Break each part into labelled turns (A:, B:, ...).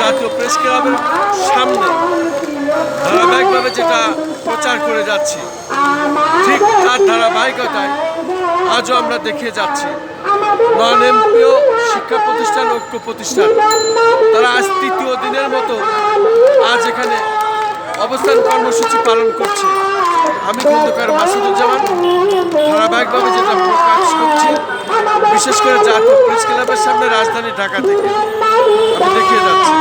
A: জাতীয় প্রেস ক্লাবের সামনে। ধারাবাহিকভাবে যেটা প্রচার করে যাচ্ছি, ঠিক তার ধারাবাহিকতায় আজও আমরা দেখিয়ে যাচ্ছি। নন এমপিও শিক্ষা প্রতিষ্ঠান, ঐক্য প্রতিষ্ঠান, তারা আজ তৃতীয় দিনের মতো আজ এখানে অবস্থান কর্মসূচি পালন করছে। আমি খন্দকার মাসুদুজ্জামান ধারাবাহিকভাবে যেটা প্রকাশ করছি, বিশেষ করে জাতীয় প্রেস ক্লাবের সামনে রাজধানী ঢাকা থেকে। আমি দেখিয়ে যাচ্ছি।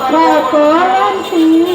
B: References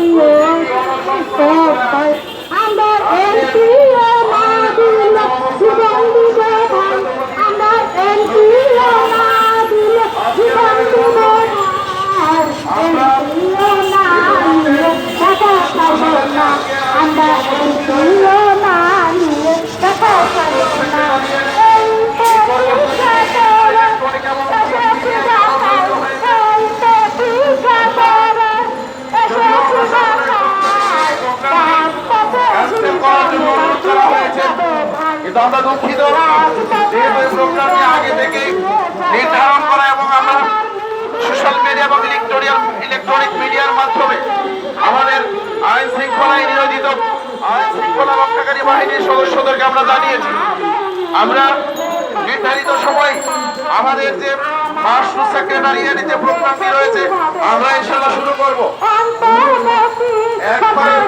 B: আমরা
C: দুঃখিত যেহেতু এই প্রোগ্রামটি আগে থেকে নির্ধারণ করা এবং আমরা সোশ্যাল মিডিয়া এবং ইলেকট্রনিক ইলেকট্রনিক মিডিয়ার মাধ্যমে আমাদের আইন শৃঙ্খলায় নিয়োজিত আইন শৃঙ্খলা রক্ষাকারী বাহিনীর সদস্যদেরকে আমরা জানিয়েছি। আমরা নির্ধারিত সময় আমাদের যে মাস্টার সেক্রেটারিয়ার যে প্রোগ্রামটি রয়েছে আমরা ইনশাল্লাহ শুরু করব। একবার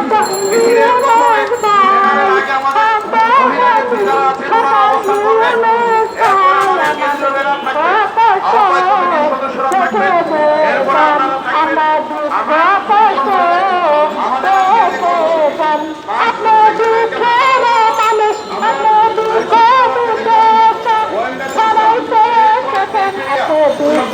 C: 在